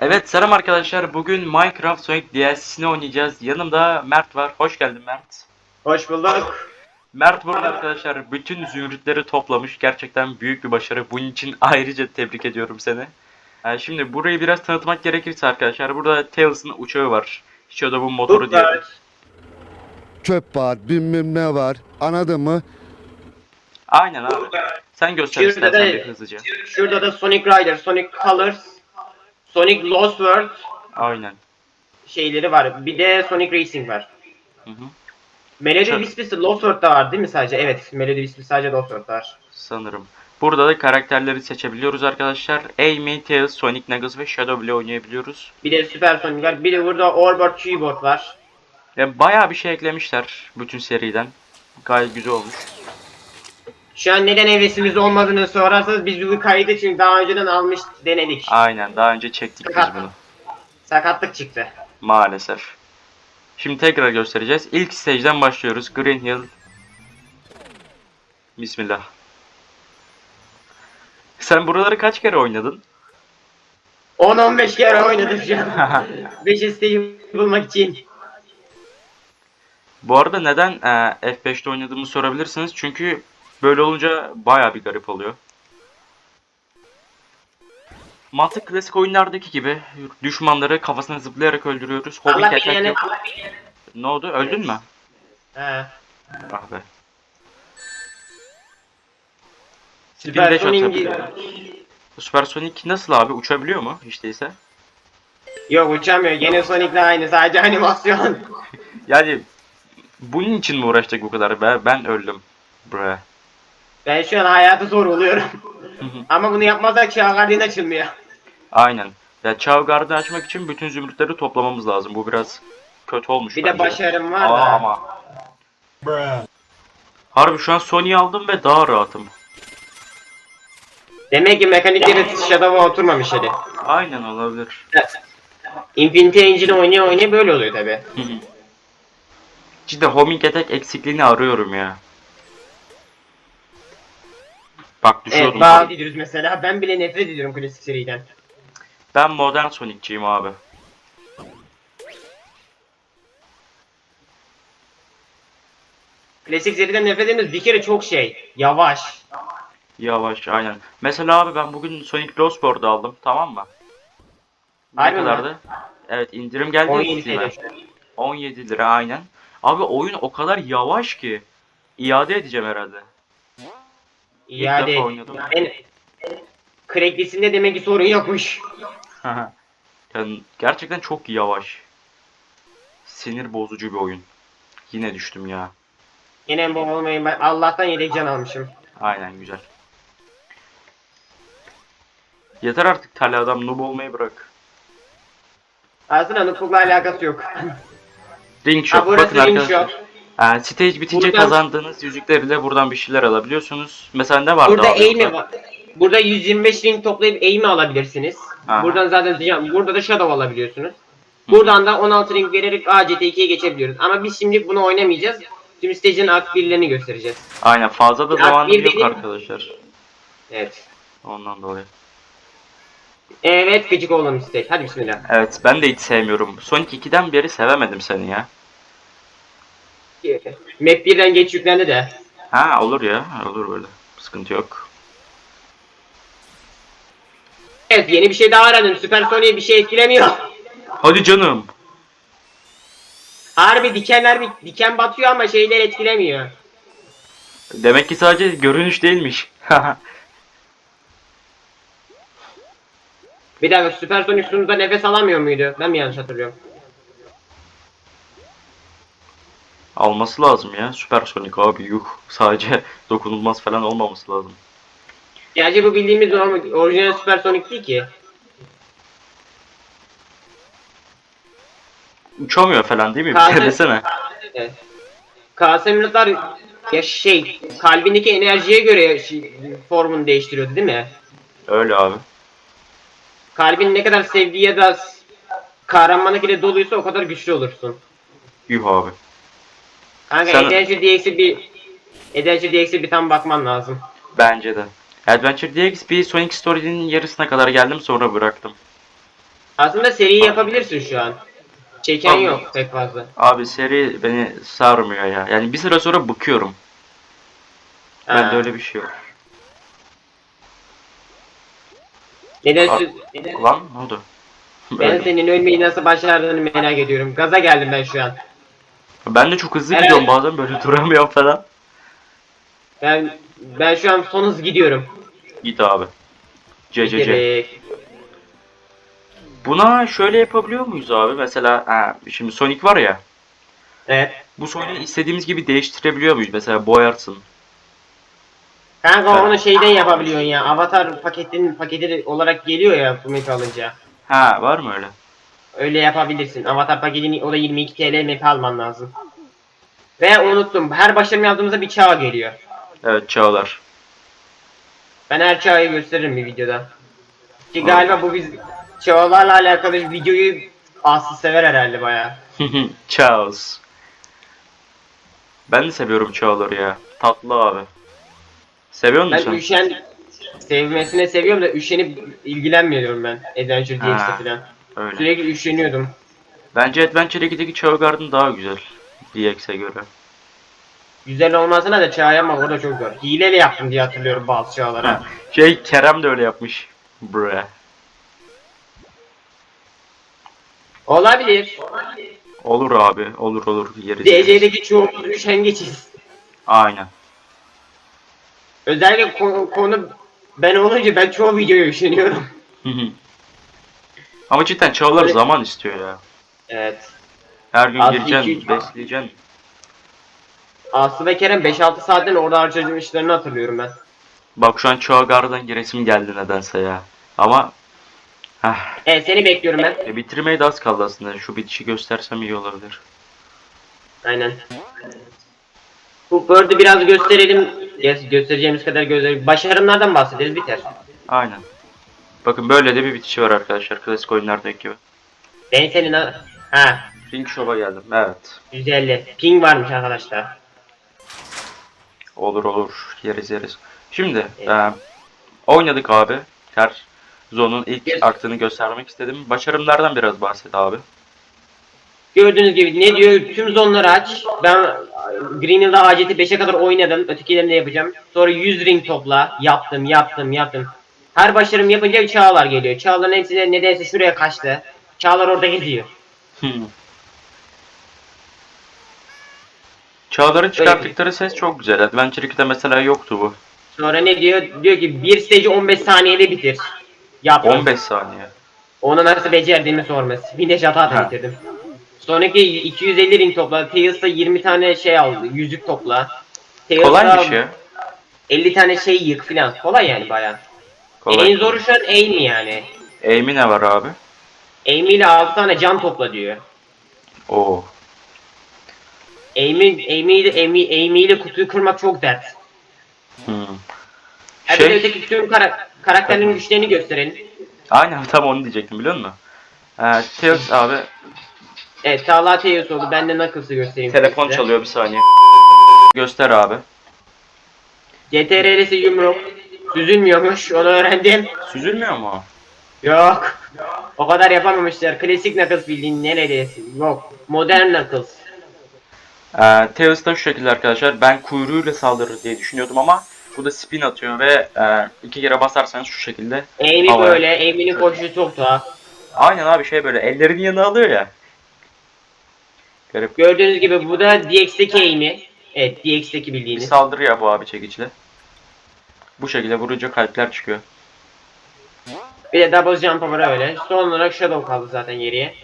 Evet selam arkadaşlar. Bugün Minecraft Sonic DLC'sini oynayacağız. Yanımda Mert var. Hoş geldin Mert. Hoş bulduk. Mert burada arkadaşlar bütün zümrütleri toplamış. Gerçekten büyük bir başarı. Bunun için ayrıca tebrik ediyorum seni. Ee, şimdi burayı biraz tanıtmak gerekirse arkadaşlar. Burada Tails'ın uçağı var. Shadow'un motoru diye. Çöp var, bilmem ne var. Anladın mı? Aynen abi. Sen göster Şurada istersen da- bir hızlıca. Şurada da Sonic Rider, Sonic Colors, Sonic Lost World Aynen. şeyleri var. Bir de Sonic Racing var. Hı hı. Melody Tabii. Wispy'si Lost World'da var değil mi sadece? Evet, Melody Wispy sadece Lost World'da var. Sanırım. Burada da karakterleri seçebiliyoruz arkadaşlar. Amy, Tails, Sonic, Knuckles ve Shadow bile oynayabiliyoruz. Bir de Super Sonic var. Bir de burada Orbot Keyboard var. Ya bayağı bir şey eklemişler bütün seriden. Gayet güzel olmuş. Şu an neden hevesimiz olmadığını sorarsanız biz bu kaydı çünkü daha önceden almış denedik. Aynen daha önce çektik biz bunu. Sakatlık çıktı. Maalesef. Şimdi tekrar göstereceğiz. İlk stage'den başlıyoruz. Green Hill. Bismillah. Sen buraları kaç kere oynadın? 10-15 kere oynadım şu an. 5 isteği bulmak için. Bu arada neden e, F5'te oynadığımı sorabilirsiniz. Çünkü böyle olunca bayağı bir garip oluyor. Mantık klasik oyunlardaki gibi düşmanları kafasına zıplayarak öldürüyoruz. Hobbit bilene... yok. Ne oldu? Öldün mü? He. Ah be. Süper Spin dash Sonic... atabiliyor. Supersonic nasıl abi? Uçabiliyor mu hiç değilse? Yok uçamıyor. Gene Sonic'le aynı. Sadece animasyon. Yani bunun için mi uğraştık bu kadar be? Ben öldüm. Bre. Ben şu an hayatı zor oluyorum. Ama bunu yapmazsak Çağ Guardian açılmıyor. Aynen. Ya Çağ Guard'ı açmak için bütün zümrütleri toplamamız lazım. Bu biraz kötü olmuş Bir bence. de başarım var Aa, da. ama. Harbi şu an Sony'yi aldım ve daha rahatım. Demek ki mekanikleri Shadow'a oturmamış hadi. Aynen olabilir. Infinity Engine oynaya oynaya böyle oluyor tabi. Cidden homing attack eksikliğini arıyorum ya. Bak Evet düşüyordum. bazı ediyoruz mesela. Ben bile nefret ediyorum klasik seriden. ben modern Sonic'ciyim abi. Klasik seriden nefret ediyoruz. Bir kere çok şey. Yavaş. Yavaş aynen. Mesela abi ben bugün Sonic Lost World aldım tamam mı? Ne Harbi mi? kadardı? Evet indirim geldi 17 Steam'e. TL. 17 lira aynen. Abi oyun o kadar yavaş ki. İade edeceğim herhalde. İade. defa oynadım. Ben... Cracklis'inde demek ki sorun yokmuş. yani gerçekten çok yavaş. Sinir bozucu bir oyun. Yine düştüm ya. Yine bu olmayın ben Allah'tan yedek can almışım. Aynen güzel. Yeter artık tali adam noob olmayı bırak. Aslında Nukuk'la alakası yok. Ring shot. ha burası Bakın ring arkadaşlar. shot. Ee, stage bitince Buradan- kazandığınız yüzüklerle buradan bir şeyler alabiliyorsunuz. Mesela ne vardı Burada abi? var. Burada 125 ring toplayıp aim'i alabilirsiniz. Aha. Buradan zaten. Burada da shadow alabiliyorsunuz. Buradan da 16 ring vererek ACT2'ye geçebiliyoruz. Ama biz şimdi bunu oynamayacağız. Tüm stage'in akbilelerini göstereceğiz. Aynen fazla da zamanım yok benim- arkadaşlar. Evet. Ondan dolayı. Evet gıcık oğlum stage. Hadi bismillah. Evet ben de hiç sevmiyorum. Sonic 2'den beri sevemedim seni ya. Map 1'den geç yüklendi de. Ha olur ya olur böyle. Sıkıntı yok. Evet yeni bir şey daha öğrendim. Super Sonic'i bir şey etkilemiyor. Hadi canım. Harbi dikenler bir diken batıyor ama şeyler etkilemiyor. Demek ki sadece görünüş değilmiş. Bir dakika Super Sonic sunuda nefes alamıyor muydu? Ben mi yanlış hatırlıyorum? Alması lazım ya. Süper Sonic abi yuh. Sadece dokunulmaz falan olmaması lazım. Gerçi bu bildiğimiz normal, orijinal Super Sonic değil ki. Uçamıyor falan değil mi? Bir Kanka- şey desene. Evet. Kasemlatlar ya şey kalbindeki enerjiye göre şey, formunu değiştiriyordu değil mi? Öyle abi. Kalbin ne kadar sevdiği ya da s- kahramanlık ile doluysa o kadar güçlü olursun. Yuh abi. Kanka Sen- Adventure DX'i bir Adventure DX'i bir tam bakman lazım. Bence de. Adventure DX bir Sonic Story'nin yarısına kadar geldim sonra bıraktım. Aslında seriyi yapabilirsin şu an. Çeken Tamam. yok pek fazla. Abi seri beni sarmıyor ya. Yani bir süre sonra bıkıyorum. Ha. Bende öyle bir şey yok. Neden, Aa, neden- Lan ne oldu? ben Böyle. senin ölmeyi nasıl başardığını merak ediyorum. Gaza geldim ben şu an. Ben de çok hızlı Evet. gidiyorum bazen böyle duramıyorum falan. Ben ben şu an son hız gidiyorum. Git abi. CCC. Buna şöyle yapabiliyor muyuz abi? Mesela ha, şimdi Sonic var ya. Evet. Bu Sonic'i istediğimiz gibi değiştirebiliyor muyuz? Mesela boyarsın. Kanka onu şeyden yapabiliyorsun ya. Avatar paketin paketi olarak geliyor ya bu map alınca. Ha var mı öyle? Öyle yapabilirsin. Avatar paketini o da 22 TL map alman lazım. Ve unuttum. Her başarım yaptığımızda bir çağ geliyor. Evet çağlar. Ben her çağı gösteririm bir videoda. Ki galiba bu biz çağlarla alakalı videoyu Aslı sever herhalde bayağı. Charles. Ben de seviyorum çağları ya. Tatlı abi. Seviyor musun Ben sen? üşen sevmesine seviyorum da üşenip ilgilenmiyorum ben Adventure. DX'de falan. Öyle. Sürekli üşeniyordum. Bence Adventure 2'deki Chao Garden daha güzel. DX'e göre. Güzel olmasına da çağ yapmak o da çok zor. Hileyle yaptım diye hatırlıyorum bazı çağları. Ha. Şey Kerem de öyle yapmış. Bre. Olabilir. Olur abi. Olur olur. Yeriz. DC'deki çoğu üşengeçiz. Aynen. Özellikle konu, konu ben olunca ben çoğu videoya üşeniyorum. Ama cidden çağlar Öyle- zaman istiyor ya. Evet. Her gün Az gireceksin, iki- besleyeceksin. Aslı ve Kerem 5-6 saatten orada harcadığım işlerini hatırlıyorum ben. Bak şu an Chao Garden giresim geldi nedense ya. Ama Heh, Evet seni bekliyorum ben. e, bitirmeye de az kaldı aslında. Şu bitişi göstersem iyi olabilir. Aynen. Bu Bird'ü biraz gösterelim. Gö- göstereceğimiz kadar gösterelim. Başarımlardan bahsederiz biter. Aynen. Bakın böyle de bir bitişi var arkadaşlar. Klasik oyunlardaki gibi. Ben senin ha... Ha, Ring Show'a geldim. Evet. 150. Ping varmış arkadaşlar. Olur olur. Yeriz yeriz. Şimdi Evet. e, oynadık abi. Her zonun ilk Yes. aktını göstermek istedim. Başarımlardan biraz bahset abi. Gördüğünüz gibi ne diyor? Tüm zonları aç. Ben Green Hill'da ACT 5'e kadar oynadım. Ötekilerini de yapacağım. Sonra 100 ring topla. Yaptım, yaptım, yaptım. Her başarım yapınca çağlar geliyor. Çağların hepsi de nedense şuraya kaçtı. Çağlar orada geziyor. Hmm. Çağların çıkarttıkları ses çok güzel. Adventure 2'de mesela yoktu bu. Sonra ne diyor? Diyor ki bir stage 15 saniyede bitir. Yaptım. 15 saniye. Onu nasıl becerdiğimi sorma. Spinach hata Ha. da bitirdim. Sonraki 250 ring topla. Tails'ta 20 tane şey aldı. Yüzük topla. Tails'ta Kolaymış ya. 50 tane şey yık filan. Kolay yani baya. Kolay. En zoru şu an Amy yani. Aim'i ne var abi? Amy ile 6 tane can topla diyor. Oo. Amy, Amy ile, Amy, Amy ile kutuyu kırmak çok dert. Hmm. De Şey, öteki tüm kara- karakterlerin güçlerini gösterelim. aynen tam onu diyecektim biliyor musun? Ee, Tails abi Evet Talha Tails oldu. Ben de Knuckles'ı göstereyim. telefon size. çalıyor bir saniye. Göster abi. CTRL'si yumruk. Süzülmüyormuş. Onu öğrendim. Süzülmüyor mu? Yok. O kadar yapamamışlar. Klasik Knuckles bildiğin neredeyse. Yok. Modern Knuckles. Ee, Tails da şu şekilde arkadaşlar. Ben kuyruğuyla saldırır diye düşünüyordum ama bu da spin atıyor ve e, iki kere basarsanız şu şekilde. Amy Havaya. böyle. Amy'nin koşusu çok tuhaf. Aynen abi şey böyle ellerini yana alıyor ya. Garip. Gördüğünüz gibi bu da DX'deki Amy. Evet DX'deki Bir bildiğiniz. saldırı ya bu abi çekiçle. Bu şekilde vurunca kalpler çıkıyor. Bir de double jump'ı var öyle. Son olarak Shadow kaldı zaten geriye.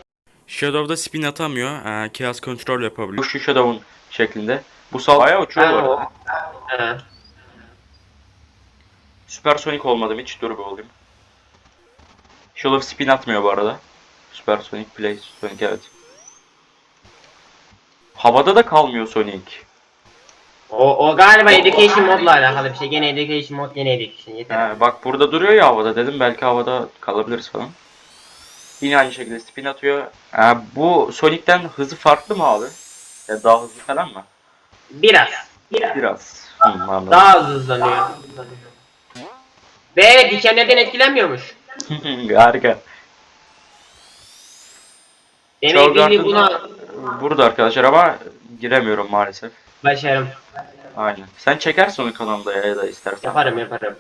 Shadow'da spin atamıyor. Ee, Chaos Control yapabiliyor. Bu şu Shadow'un şeklinde. Bu sal bayağı uçuyor bu arada. Ha. Süpersonic olmadım hiç. Dur bir olayım. Shadow spin atmıyor bu arada. Supersonic Play Sonic evet. Havada da kalmıyor Sonic. O, o galiba Education modla alakalı bir şey. Gene Education mod gene Education yeter. He, bak burada duruyor ya havada dedim belki havada kalabiliriz falan. Yine aynı şekilde spin atıyor. Ee, bu Sonic'ten hızı farklı mı abi? Ya daha hızlı falan mı? Biraz. Biraz. Biraz. Anladım. Daha hızlı hızlanıyor. Ve dikenlerden etkilenmiyormuş. Harika. Demek buna Burada arkadaşlar ama giremiyorum maalesef. Başarım. Aynen. Sen çekersin onu kanalda ya, da istersen. Yaparım yaparım.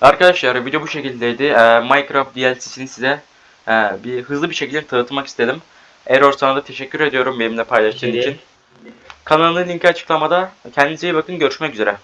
Arkadaşlar video bu şekildeydi. Ee, Minecraft DLC'sini size e, bir hızlı bir şekilde tanıtmak istedim. Error sana da teşekkür ediyorum benimle paylaştığın için. Kanalın linki açıklamada. Kendinize iyi bakın. Görüşmek üzere.